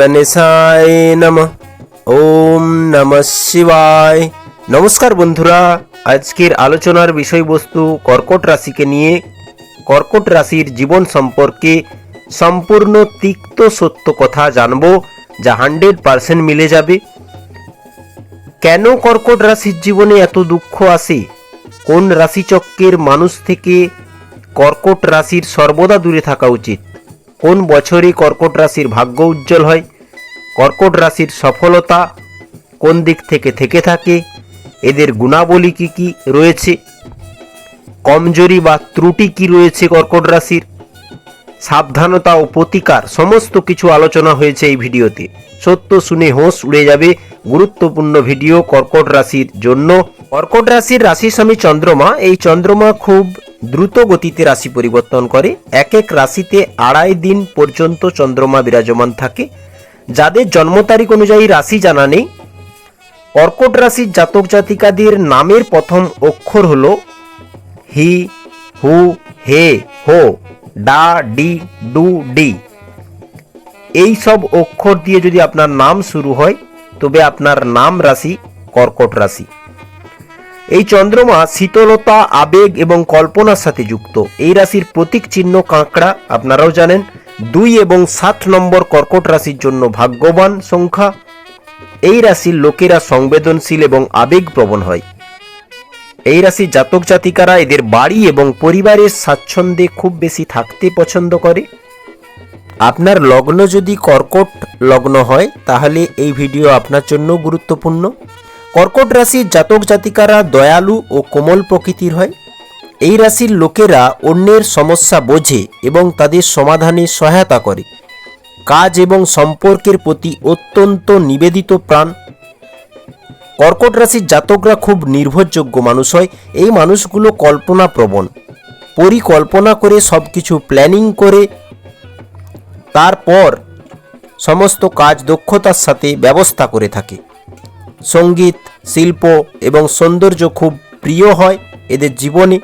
গণেশায় নম ওম নম শিবায় নমস্কার বন্ধুরা আজকের আলোচনার বিষয়বস্তু কর্কট রাশিকে নিয়ে কর্কট রাশির জীবন সম্পর্কে সম্পূর্ণ তিক্ত সত্য কথা জানব যা হান্ড্রেড পারসেন্ট মিলে যাবে কেন কর্কট রাশির জীবনে এত দুঃখ আসে কোন রাশিচক্রের মানুষ থেকে কর্কট রাশির সর্বদা দূরে থাকা উচিত কোন বছরই কর্কট রাশির ভাগ্য উজ্জ্বল হয়? কর্কট রাশির সফলতা কোন দিক থেকে থেকে থাকে? এদের গুণাবলী কি কি রয়েছে? কমজোরি বা ত্রুটি কি রয়েছে কর্কট রাশির? সাবধানতা ও প্রতিকার সমস্ত কিছু আলোচনা হয়েছে এই ভিডিওতে। সত্য শুনে হোঁশ উড়ে যাবে গুরুত্বপূর্ণ ভিডিও কর্কট রাশির জন্য। কর্কট রাশির রাশি স্বামী চন্দ্রমা, এই চন্দ্রমা খুব দ্রুত গতিতে রাশি পরিবর্তন করে। এক এক রাশিতে আড়াই দিন পর্যন্ত চন্দ্রমা বিরাজমান থাকে। যাদের জন্ম তারিখ অনুযায়ী রাশি জানা নেই, কর্কট রাশির জাতক জাতিকাদের নামের প্রথম অক্ষর হল হি, হু, হে, হো। ডা, ডি, ডু, ডি। এই সব অক্ষর দিয়ে যদি আপনার নাম শুরু হয়, তবে আপনার নাম রাশি, কর্কট রাশি। এই চন্দ্রমা শীতলতা, আবেগ এবং কল্পনার সাথে যুক্ত। এই রাশির প্রতীক চিহ্ন কাঁকড়া, আপনারাও জানেন। দুই এবং সাত নম্বর কর্কট রাশির জন্য ভাগ্যবান সংখ্যা। এই রাশির লোকেরা সংবেদনশীল এবং আবেগপ্রবণ হয়। এই রাশির জাতক জাতিকারা এদের বাড়ি এবং পরিবারের স্বাচ্ছন্দ্যে খুব বেশি থাকতে পছন্দ করে। আপনার লগ্ন যদি কর্কট লগ্ন হয়, তাহলে এই ভিডিও আপনার জন্য গুরুত্বপূর্ণ। কর্কট রাশির জাতক জাতিকারা দয়ালু ও কোমল প্রকৃতির হয়। এই রাশির লোকেরা অন্যের সমস্যা বোঝে এবং তাদের সমাধানে সহায়তা করে। কাজ এবং সম্পর্কের প্রতি অত্যন্ত নিবেদিত প্রাণ। কর্কট রাশির জাতকরা খুব নির্ভরযোগ্য মানুষ হয়। এই মানুষগুলো কল্পনা প্রবণ পরিকল্পনা করে সব কিছু প্ল্যানিং করে, তারপর সমস্ত কাজ দক্ষতার সাথে ব্যবস্থা করে থাকে। সংগীত, শিল্প এবং সৌন্দর্য খুব প্রিয় হয় এদের জীবনে।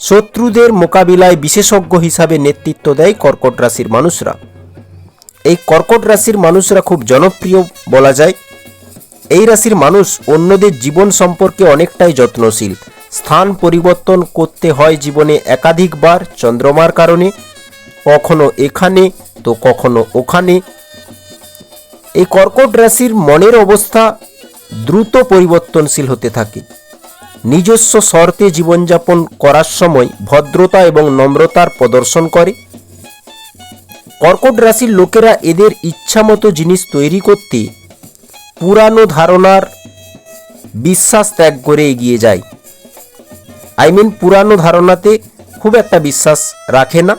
শত্রুদের মোকাবিলায় বিশেষজ্ঞ হিসাবে নেতৃত্ব দেয় কর্কট রাশির মানুষরা। এই কর্কট রাশির মানুষরা খুব জনপ্রিয় বলা যায়। এই রাশির মানুষ অন্যদের জীবন সম্পর্কে অনেকটাই যত্নশীল। স্থান পরিবর্তন করতে হয় জীবনে একাধিকবার চন্দ্রমার কারণে। কখনো এখানে তো কখনো ওখানে। এই কর্কট রাশির মনের অবস্থা দ্রুত পরিবর্তনশীল হতে থাকে। নিজস্ব শর্তে জীবনযাপন করার সময় ভদ্রতা এবং নম্রতার প্রদর্শন করে। কর্কট রাশির লোকেরা এদের ইচ্ছামতো জিনিস তৈরি করতে পুরানো ধারণার বিশ্বাস ত্যাগ করে এগিয়ে যায়। আই মিন পুরানো ধারণাতে খুব একটা বিশ্বাস রাখে না।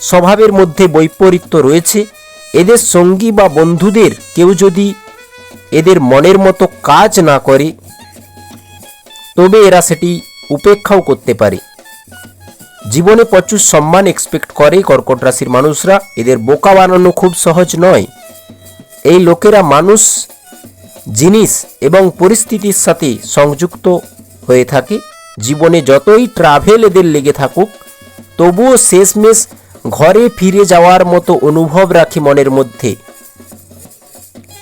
স্বভাবের মধ্যে বৈপরীত্য রয়েছে। এদের সঙ্গী বা বন্ধুদের কেউ যদি এদের মনের মতো কাজ না করে, তবে এরা সেটি উপেক্ষাও করতে পারে। জীবনে প্রচুর সম্মান এক্সপেক্ট করে কর্কট রাশির মানুষরা। এদের বোকা বানানো খুব সহজ নয়। এই লোকেরা মানুষ, জিনিস এবং পরিস্থিতির সাথে সংযুক্ত হয়ে থাকে। জীবনে যতই ট্রাভেল এদের লেগে থাকুক, তবুও শেষমেশ ঘরে ফিরে যাওয়ার মতো অনুভব রাখে মনের মধ্যে।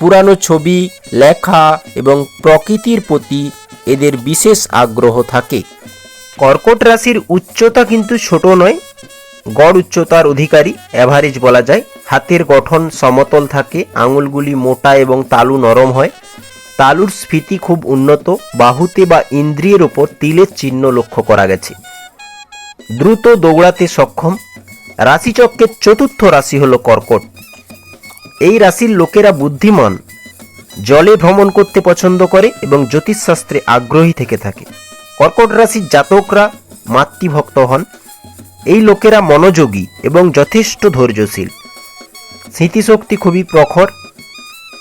পুরানো ছবি, লেখা এবং প্রকৃতির প্রতি এদের বিশেষ আগ্রহ থাকে। কর্কট রাশির উচ্চতা কিন্তু ছোট নয় গড় উচ্চতার অধিকারী অ্যাভারেজ বলা যায়। হাতের গঠন সমতল থাকে, আঙুলগুলি মোটা এবং তালু নরম হয়। তালুর স্ফীতি খুব উন্নত, বাহুতে বা ইন্দ্রিয়ের ওপর তিলের চিহ্ন লক্ষ্য করা গেছে। দ্রুত দৌড়াতে সক্ষম, রাশিচক্রের চতুর্থ রাশি হল কর্কট। এই রাশির লোকেরা বুদ্ধিমান, জলে ভ্রমণ করতে পছন্দ করে এবং জ্যোতিষশাস্ত্রে আগ্রহী থেকে থাকে। কর্কট রাশির জাতকরা মাতৃভক্ত হন। এই লোকেরা মনোযোগী এবং যথেষ্ট ধৈর্যশীল। স্মৃতিশক্তি খুবই প্রখর।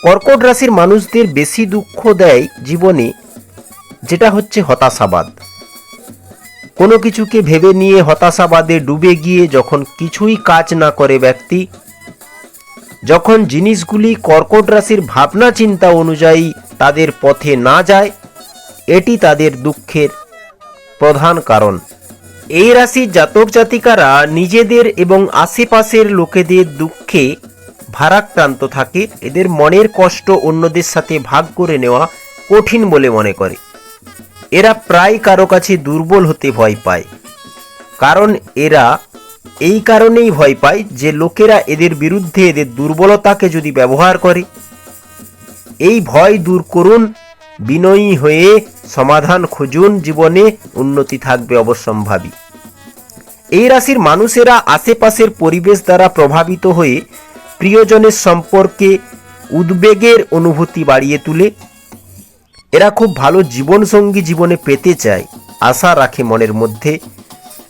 কর্কট রাশির মানুষদের বেশি দুঃখ দেয় জীবনে, যেটা হচ্ছে হতাশাবাদ। কোনো কিছুকে ভেবে নিয়ে হতাশাবাদে ডুবে গিয়ে যখন কিছুই কাজ না করে ব্যক্তি, যখন জিনিসগুলি কর্কট রাশির ভাবনা চিন্তা অনুযায়ী তাদের পথে না যায়, এটি তাদের দুঃখের প্রধান কারণ। এই রাশির জাতক জাতিকারা নিজেদের এবং আশেপাশের লোকেদের দুঃখে ভারাক্রান্ত থাকে। এদের মনের কষ্ট অন্যদের সাথে ভাগ করে নেওয়া কঠিন বলে মনে করে। এরা প্রায় কারও কাছে দুর্বল হতে ভয় পায়। কারণ এরা এই কারণেই ভয় পায় যে লোকেরা এদের বিরুদ্ধে এদের দুর্বলতাকে যদি ব্যবহার করে, এই ভয় দূর করুন, বিনয়ী হয়ে সমাধান খুঁজুন জীবনে, উন্নতি থাকবে অবশ্যম্ভাবী। এই রাশির মানুষেরা আশেপাশের পরিবেশ দ্বারা প্রভাবিত হয়ে প্রিয়জনের সম্পর্কে উদ্বেগের অনুভূতি বাড়িয়ে তুলে। এরা খুব ভালো জীবনসঙ্গী জীবনে পেতে চায়, আশা রাখে মনের মধ্যে।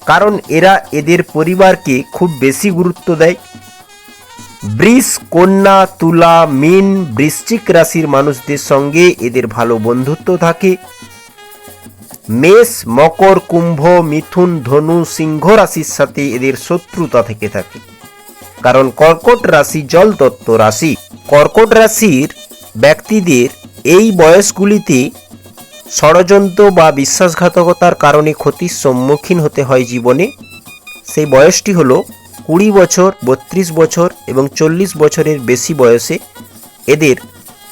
কারণ এরা এদের পরিবারকে খুব বেশি গুরুত্ব দেয়। বৃষ, কন্যা, তুলা, মিন, বৃশ্চিক রাশির মানুষদের সঙ্গে এদের ভালো বন্ধুত্ব থাকে। মেষ, মকর, কুম্ভ, মিথুন, ধনু, সিংহ রাশির সাথে এদের শত্রুতা থেকে থাকে। কারণ কর্কট রাশি জল তত্ত্ব রাশি। কর্কট রাশির ব্যক্তিদের এই বয়সগুলিতে ষড়যন্ত্র বা বিশ্বাসঘাতকতার কারণে ক্ষতির সম্মুখীন হতে হয় জীবনে। সেই বয়সটি হলো কুড়ি বছর, বত্রিশ বছর এবং চল্লিশ বছরের বেশি বয়সে। এদের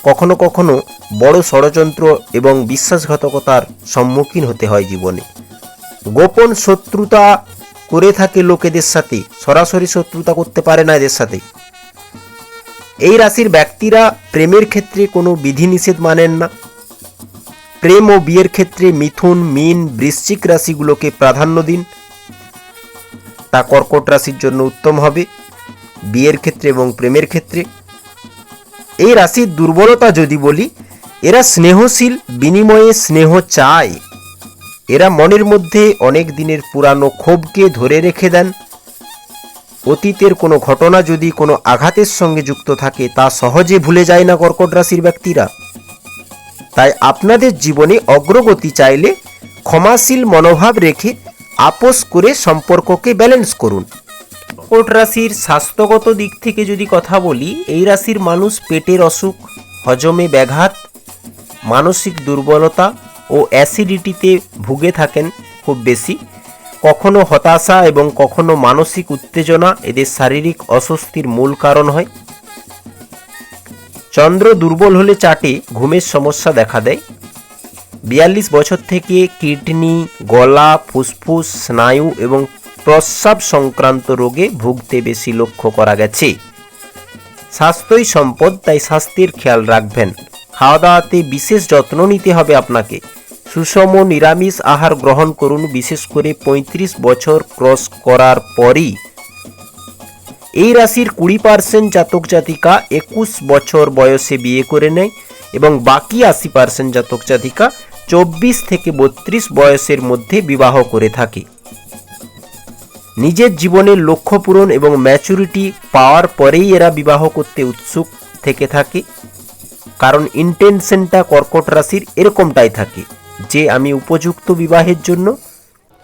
কখনো কখনো বড় ষড়যন্ত্র এবং বিশ্বাসঘাতকতার সম্মুখীন হতে হয় জীবনে। গোপন শত্রুতা করে থাকে লোকেদের সাথে, সরাসরি শত্রুতা করতে পারে না এদের সাথে। এই রাশির ব্যক্তিরা প্রেমের ক্ষেত্রে কোনো বিধিনিষেধ মানেন না। প্রেম ও বিয়ের ক্ষেত্রে মিথুন, মিন, বৃশ্চিক রাশিগুলোকে প্রাধান্য দিন। তা কর্কট রাশির জন্য উত্তম হবে। বিয়ের ক্ষেত্রে এবং প্রেমের ক্ষেত্রে এই রাশির দুর্বলতা যদি বলি, এরা স্নেহশীল, বিনিময়ে স্নেহ চায়। এরা মনের মধ্যে অনেক দিনের পুরানো ক্ষোভকে ধরে রেখে দেন। অতীতের কোনো ঘটনা যদি কোনো আঘাতের সঙ্গে যুক্ত থাকে, তা সহজে ভুলে যায় না কর্কট রাশির ব্যক্তিরা। তাই আপনাদের জীবনে অগ্রগতি চাইলে ক্ষমাশীল মনোভাব রেখে, আপোষ করে সম্পর্ককে ব্যালেন্স করুন। কর্কট রাশির স্বাস্থ্যগত দিক থেকে যদি কথা বলি, এই রাশির মানুষ পেটের অসুখ, হজমে ব্যাঘাত, মানসিক দুর্বলতা ও অ্যাসিডিটিতে ভুগে থাকেন খুব বেশি। কখনো হতাশা এবং কখনো মানসিক উত্তেজনা এদের শারীরিক অস্বস্তির মূল কারণ হয়। চন্দ্র দুর্বল হলে চাটে ঘুমের সমস্যা দেখা দেয়। বিয়াল্লিশ বছর থেকে কিডনি, গলা, ফুসফুস, স্নায়ু এবং প্রস্রাব সংক্রান্ত রোগে ভুগতে বেশি লক্ষ্য করা গেছে। স্বাস্থ্যই সম্পদ, তাই স্বাস্থ্যের খেয়াল রাখবেন। খাওয়া দাওয়াতে বিশেষ যত্ন নিতে হবে আপনাকে। সুষম নিরামিষ আহার গ্রহণ করুন, বিশেষ করে ৩৫ বছর ক্রস করার পরই। এই রাশির কুড়ি পার্সেন্ট জাতক জাতিকা একুশ বছর বয়সে বিয়ে করে নেয় এবং বাকি আশি পার্সেন্ট জাতক জাতিকা চব্বিশ থেকে বত্রিশ বয়সের মধ্যে বিবাহ করে থাকে। নিজের জীবনের লক্ষ্য পূরণ এবং ম্যাচুরিটি পাওয়ার পরেই এরা বিবাহ করতে উৎসুক থেকে থাকে। কারণ ইন্টেনশনটা কর্কট রাশির এরকমটাই থাকে, যে আমি উপযুক্ত বিবাহের জন্য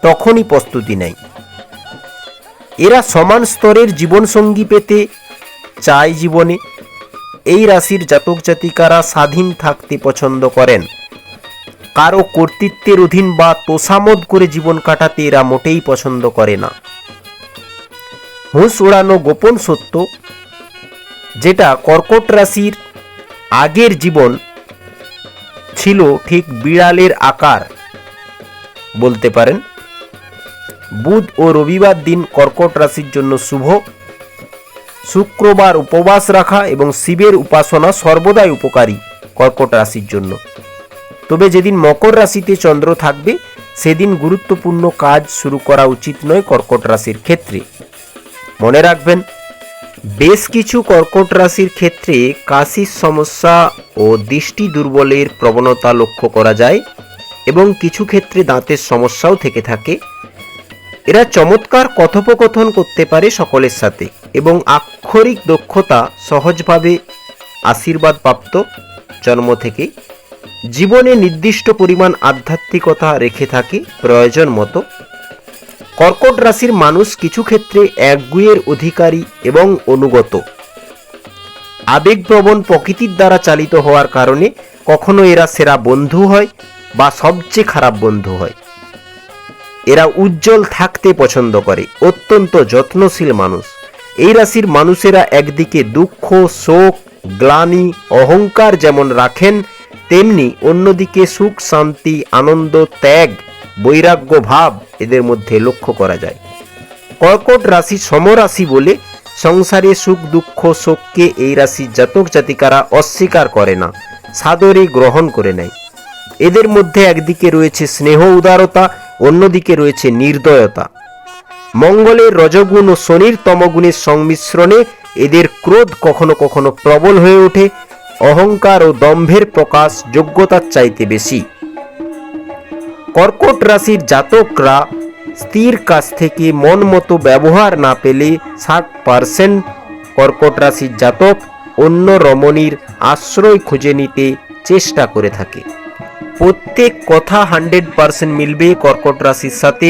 তখনই প্রস্তুতি নেয় এরা সমান স্তরের জীবনসঙ্গী পেতে চায় জীবনে। এই রাশির জাতক জাতিকারা স্বাধীন থাকতে পছন্দ করেন। কারও কর্তৃত্বের অধীন বা তোষামদ করে জীবন কাটাতে এরা মোটেই পছন্দ করে না। হুঁশ উড়ানো গোপন সত্য, যেটা কর্কট রাশির আগের জীবন ছিল ঠিক বিড়ালের আকার বলতে পারেন। বুধ ও রবিবার দিন কর্কট রাশির জন্য শুভ। শুক্রবার উপবাস রাখা এবং শিবের উপাসনা সর্বদাই উপকারী কর্কট রাশির জন্য। তবে যেদিন মকর রাশিতে চন্দ্র থাকবে, সেদিন গুরুত্বপূর্ণ কাজ শুরু করা উচিত নয় কর্কট রাশির ক্ষেত্রে। মনে রাখবেন, বেশ কিছু কর্কট রাশির ক্ষেত্রে কাশির সমস্যা ও দৃষ্টি দুর্বলের প্রবণতা লক্ষ্য করা যায় এবং কিছু ক্ষেত্রে দাঁতের সমস্যাও থেকে থাকে। এরা চমৎকার কথোপকথন করতে পারে সকলের সাথে এবং আক্ষরিক দক্ষতা সহজভাবে আশীর্বাদ প্রাপ্ত জন্ম থেকে জীবনে নির্দিষ্ট পরিমাণ আধ্যাত্মিকতা রেখে থাকে প্রয়োজন মতো। কর্কট রাশির মানুষ কিছু ক্ষেত্রে একগুয়ের অধিকারী এবং অনুগত। আবেগপ্রবণ প্রকৃতির দ্বারা চালিত হওয়ার কারণে কখনো এরা সেরা বন্ধু হয় বা সবচেয়ে খারাপ বন্ধু হয়। এরা উজ্জ্বল থাকতে পছন্দ করে, অত্যন্ত যত্নশীল মানুষ। এই রাশির মানুষেরা একদিকে দুঃখ, শোক, গ্লানি, অহংকার যেমন রাখেন তেমনি অন্যদিকে সুখ, শান্তি, আনন্দ, ত্যাগ, বৈরাগ্য, ভাব এদের মধ্যে লক্ষ্য করা যায়। কর্কট রাশি সমরাশি বলে সংসারে সুখ, দুঃখ, শোককে এই রাশির জাতক জাতিকারা অস্বীকার করে না, সাদরে গ্রহণ করে নেয়। এদের মধ্যে একদিকে রয়েছে স্নেহ উদারতা, অন্যদিকে রয়েছে নির্দয়তা। মঙ্গলের রজগুণ ও শনির তমগুণের সংমিশ্রণে এদের ক্রোধ কখনো কখনো প্রবল হয়ে ওঠে অহংকার ও দম্ভের প্রকাশ যোগ্যতার চাইতে বেশি। কর্কট রাশির জাতকরা স্ত্রীর কাছ থেকে মন মতো ব্যবহার না পেলে ষাট পার্সেন্ট কর্কট রাশির জাতক অন্য রমণীর আশ্রয় খুঁজে নিতে চেষ্টা করে থাকে। প্রত্যেক কথা হান্ড্রেড পার্সেন্ট মিলবে কর্কট রাশির সাথে।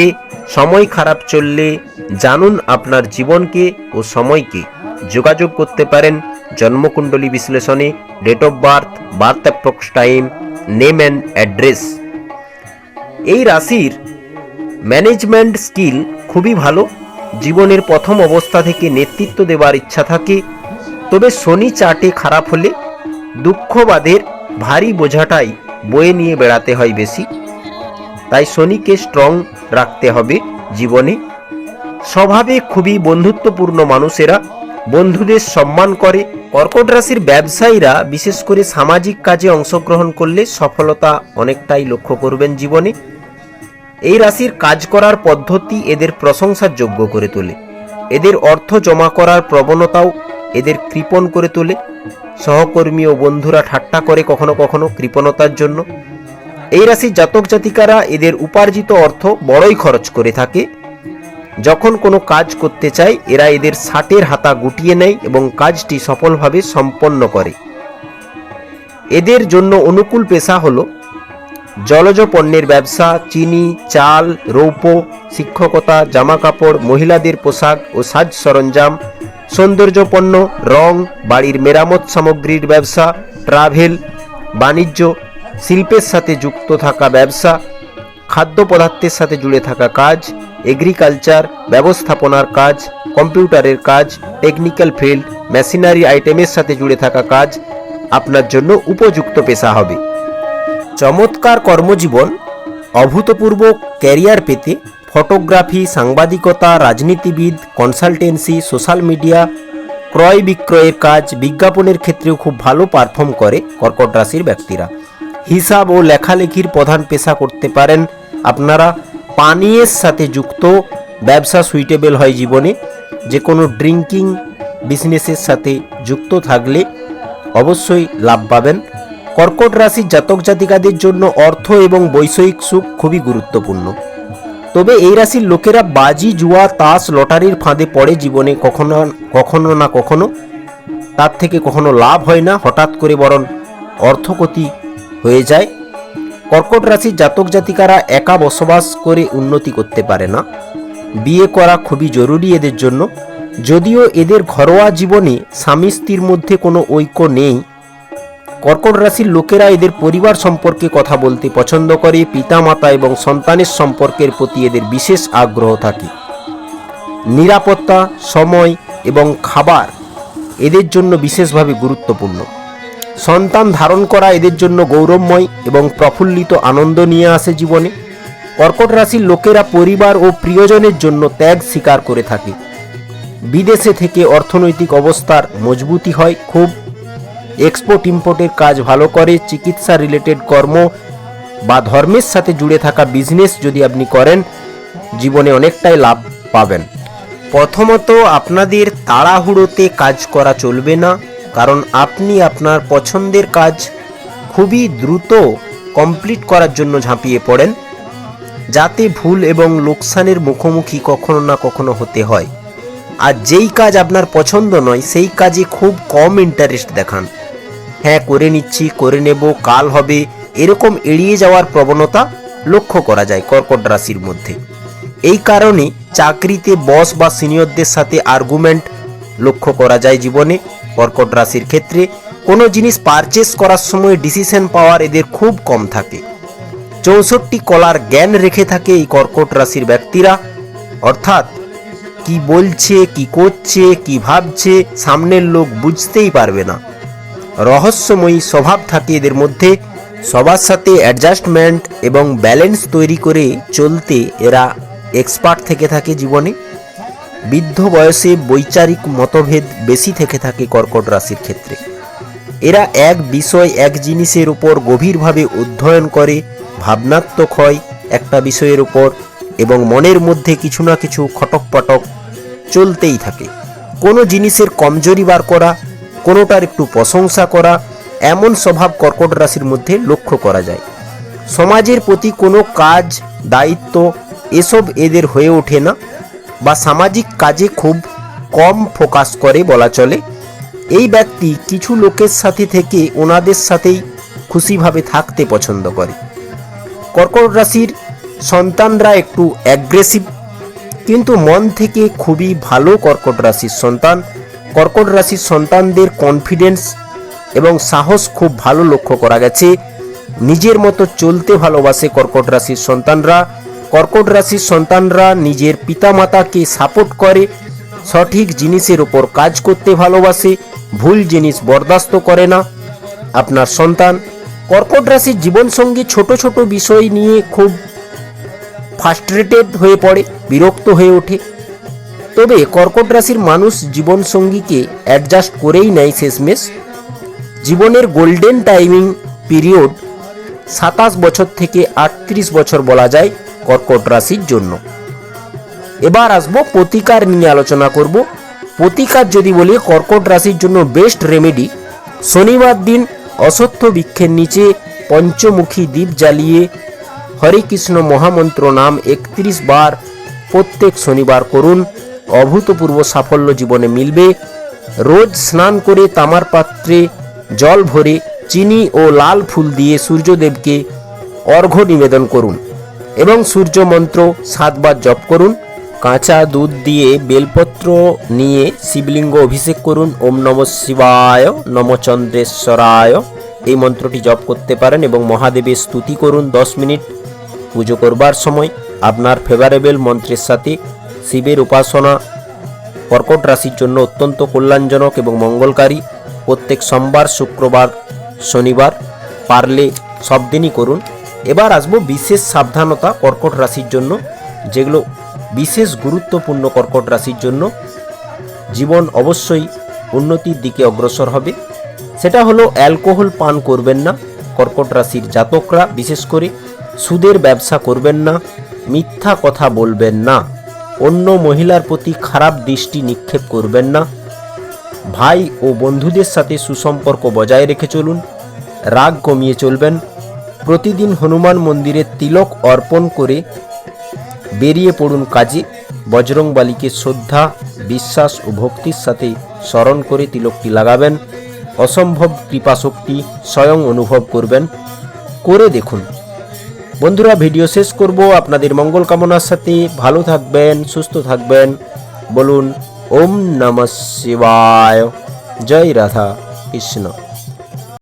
সময় খারাপ চললে জানুন আপনার জীবনকে ও সময়কে। যোগাযোগ করতে পারেন জন্মকুণ্ডলী বিশ্লেষণে date of birth birth approx time name and address এই রাশির ম্যানেজমেন্ট স্কিল খুবই ভালো। জীবনের প্রথম অবস্থা থেকে নেতৃত্ব দেওয়ার ইচ্ছা থাকে। তবে শনি চার্টে খারাপ হলে দুঃখবাদের ভারী বোঝাটাই বয়ে নিয়ে বেড়াতে হয় বেশি। তাই শনিকে স্ট্রং রাখতে হবে জীবনে। স্বভাবে খুবই বন্ধুত্বপূর্ণ মানুষেরা বন্ধুদের সম্মান করে। কর্কট রাশির ব্যবসায়ীরা বিশেষ করে সামাজিক কাজে অংশগ্রহণ করলে সফলতা অনেকটাই লক্ষ্য করবেন জীবনে। এই রাশির কাজ করার পদ্ধতি এদের প্রশংসার যোগ্য করে তোলে। এদের অর্থ জমা করার প্রবণতাও এদের কৃপণ করে তোলে। সহকর্মী ও বন্ধুরা ঠাট্টা করে কখনো কখনো কৃপণতার জন্য। এই রাশির জাতক জাতিকারা এদের উপার্জিত অর্থ বড়ই খরচ করে থাকে। যখন কোনো কাজ করতে চায়, এরা এদের ষাটের হাতা গুটিয়ে নেয় এবং কাজটি সফলভাবে সম্পন্ন করে। এদের জন্য অনুকূল পেশা হল জলজ পণ্যের ব্যবসা, চিনি, চাল, রৌপ্য, শিক্ষকতা, জামাকাপড়, মহিলাদের পোশাক ও সাজ সরঞ্জাম, সৌন্দর্য পণ্য, রং, বাড়ির মেরামত সামগ্রীর ব্যবসা, ট্রাভেল, বাণিজ্য, শিল্পের সাথে যুক্ত থাকা ব্যবসা খাদ্য পদার্থের সাথে জুড়ে থাকা কাজ এগ্রিকালচার ব্যবস্থাপনার কাজ, কম্পিউটারের কাজ টেকনিক্যাল ফিল্ড মেশিনারি আইটেমের সাথে জুড়ে থাকা কাজ আপনার জন্য উপযুক্ত পেশা হবে। চমৎকার কর্মজীবন, অভূতপূর্ব ক্যারিয়ার পেতে ফটোগ্রাফি সাংবাদিকতা, রাজনীতিবিদ কনসালটেন্সি সোশ্যাল মিডিয়া ক্রয় বিক্রয়ের কাজ, বিজ্ঞাপনের ক্ষেত্রেও খুব ভালো পারফর্ম করে কর্কট রাশির ব্যক্তিরা। হিসাব ও লেখালেখির প্রধান পেশা করতে পারেন আপনারা। পানীয়ের সাথে যুক্ত ব্যবসা সুইটেবল হয় জীবনে। যে কোনো ড্রিঙ্কিং বিজনেসের সাথে যুক্ত থাকলে অবশ্যই লাভ পাবেন। কর্কট রাশির জাতক জাতিকাদের জন্য অর্থ এবং বৈষয়িক সুখ খুবই গুরুত্বপূর্ণ। তবে এই রাশির লোকেরা বাজি, জুয়া, তাস, লটারির ফাঁদে পড়ে জীবনে কখনো কখনো না কখনো। তার থেকে কখনো লাভ হয় না। হঠাৎ করে বরং অর্থক্ষতি হয়ে যায়। কর্কট রাশির জাতক জাতিকারা একা বসবাস করে উন্নতি করতে পারে না। বিয়ে করা খুবই জরুরি এদের জন্য। যদিও এদের ঘরোয়া জীবনে স্বামী স্ত্রীর মধ্যে কোনো ঐক্য নেই। কর্কট রাশির লোকেরা এদের পরিবার সম্পর্কে কথা বলতে পছন্দ করে, পিতামাতা এবং সন্তানের সম্পর্কের প্রতি এদের বিশেষ আগ্রহ থাকে। নিরাপত্তা, সময় এবং খাবার এদের জন্য বিশেষভাবে গুরুত্বপূর্ণ। সন্তান ধারণ করা এদের জন্য গৌরবময় এবং প্রফুল্লিত আনন্দ নিয়ে আসে জীবনে। কর্কট রাশির লোকেরা পরিবার ও প্রিয়জনের জন্য ত্যাগ স্বীকার করে থাকে। বিদেশে থেকে অর্থনৈতিক অবস্থার মজবুতি হয় খুব। এক্সপোর্ট ইম্পোর্টের কাজ ভালো করে, চিকিৎসা রিলেটেড কর্ম বা ধর্মের সাথে জুড়ে থাকা বিজনেস যদি আপনি করেন, জীবনে অনেকটাই লাভ পাবেন। প্রথমত আপনাদের তাড়াহুড়োতে কাজ করা চলবে না। কারণ আপনি আপনার পছন্দের কাজ খুবই দ্রুত কমপ্লিট করার জন্য ঝাঁপিয়ে পড়েন, যাতে ভুল এবং লোকসানের মুখোমুখি কখনো না কখনো হতে হয়। আর যেই কাজ আপনার পছন্দ নয়, সেই কাজে খুব কম ইন্টারেস্ট দেখান। হ্যাঁ করে নিচ্ছি, করে নেব, কাল হবে, এরকম এড়িয়ে যাওয়ার প্রবণতা লক্ষ্য করা যায় কর্কট রাশির মধ্যে। এই কারণে চাকরিতে বস বা সিনিয়রদের সাথে আর্গুমেন্ট লক্ষ্য করা যায় জীবনে। কর্কট রাশির ক্ষেত্রে কোনো জিনিস পারচেস করার সময় ডিসিশন পাওয়ার এদের খুব কম থাকে। চৌষট্টি কলার জ্ঞান রেখে থাকে এই কর্কট রাশির ব্যক্তিরা। অর্থাৎ কি বলছে, কি করছে, কি ভাবছে, সামনের লোক বুঝতেই পারবে না। রহস্যময়ী স্বভাব থাকে এদের মধ্যে। সবার সাথে অ্যাডজাস্টমেন্ট এবং ব্যালেন্স তৈরি করে চলতে এরা এক্সপার্ট থেকে থাকে জীবনে। বৃদ্ধ বয়সে বৈচারিক মতভেদ বেশি থেকে থাকে কর্কট রাশির ক্ষেত্রে। এরা এক বিষয়, এক জিনিসের উপর গভীরভাবে অধ্যয়ন করে, ভাবনাত্মক হয় একটা বিষয়ের উপর এবং মনের মধ্যে কিছু না কিছু খটক পটক চলতেই থাকে। কোনো জিনিসের কমজোরি বার করা, কোনোটার একটু প্রশংসা করা, এমন স্বভাব কর্কট রাশির মধ্যে লক্ষ্য করা যায়। সমাজের প্রতি কোনো কাজ, দায়িত্ব এসব এদের হয়ে ওঠে না। বা সামাজিক কাজে খুব কম ফোকাস করে বলা চলে। এই ব্যক্তি কিছু লোকের সাথে থেকে ওনাদের সাথেই খুশিভাবে থাকতে পছন্দ করে। কর্কট রাশির সন্তানরা একটু অ্যাগ্রেসিভ কিন্তু মন থেকে খুবই ভালো কর্কট রাশির সন্তান। কর্কট রাশির সন্তানদের কনফিডেন্স এবং সাহস খুব ভালো লক্ষ্য করা গেছে। নিজের মতো চলতে ভালোবাসে কর্কট রাশির সন্তানরা। কর্কট রাশির সন্তানরা নিজের পিতামাতাকে সাপোর্ট করে, সঠিক জিনিসের উপর কাজ করতে ভালোবাসে, ভুল জিনিস বরদাস্ত করে না। আপনার সন্তান কর্কট রাশির জীবনসঙ্গী ছোট ছোট বিষয় নিয়ে খুব ফার্স্ট্রেটেড হয়ে পড়ে, বিরক্ত হয়ে ওঠে। তবে কর্কট রাশির মানুষ জীবনসঙ্গীকে অ্যাডজাস্ট করেই নেয় শেষমেশ। জীবনের গোল্ডেন টাইমিং পিরিয়ড সাতাশ বছর থেকে আটত্রিশ বছর বলা যায়। কর্কট রাশির জন্য। এবার আসব প্রতিকার নিয়ে আলোচনা করব। প্রতিকার যদি বলি, কর্কট রাশির জন্য বেস্ট রেমেডি শনিবার দিন অসত্য বৃক্ষের নিচে পঞ্চমুখী দ্বীপ জ্বালিয়ে হরে কৃষ্ণ মহামন্ত্র নাম একত্রিশ বার প্রত্যেক শনিবার করুন। অভূতপূর্ব সাফল্য জীবনে মিলবে। রোজ স্নান করে তামার পাত্রে জল ভরে চিনি ও লাল ফুল দিয়ে সূর্যদেবকে অর্ঘ্য নিবেদন করুন। এবং সূর্য মন্ত্র সাতবার জপ করুন, কাঁচা দুধ দিয়ে বেলপত্র নিয়ে শিবলিঙ্গ অভিষেক করুন, ওম নম শিবায়, নম চন্দ্রেশ্বরায়। এই মন্ত্রটি জপ করতে পারেন এবং মহাদেবের স্তুতি করুন দশ মিনিট পুজো করবার সময়। আপনার ফেভারেবল মন্ত্রের সাথে শিবের উপাসনা কর্কট রাশির জন্য অত্যন্ত কল্যাণজনক এবং মঙ্গলকারী। প্রত্যেক সোমবার, শুক্রবার, শনিবার পারলে সব দিনই করুন। এবার আসব বিশেষ সাবধানতা কর্কট রাশির জন্য, যেগুলো বিশেষ গুরুত্বপূর্ণ কর্কট রাশির জন্য। জীবন অবশ্যই উন্নতির দিকে অগ্রসর হবে। সেটা হলো অ্যালকোহল পান করবেন না। কর্কট রাশির জাতকরা, বিশেষ করে সুদের ব্যবসা করবেন না। মিথ্যা কথা বলবেন না। অন্য মহিলার প্রতি খারাপ দৃষ্টি নিক্ষেপ করবেন না। ভাই ও বন্ধুদের সাথে সুসম্পর্ক বজায় রেখে চলুন। রাগ কমিয়ে চলবেন। প্রতিদিন হনুমান মন্দিরে তিলক অর্পণ করে বেরিয়ে পড়ুন কাজে বজরংবালিকে শ্রদ্ধা, বিশ্বাস ও ভক্তির সাথে স্মরণ করে তিলকটি লাগাবেন। অসম্ভব কৃপাশক্তি স্বয়ং অনুভব করবেন। করে দেখুন। বন্ধুরা, ভিডিও শেষ করব। আপনাদের মঙ্গল কামনার সাথে ভালো থাকবেন, সুস্থ থাকবেন। বলুন, ওম নমঃ শিবায়। জয় রাধা কৃষ্ণ।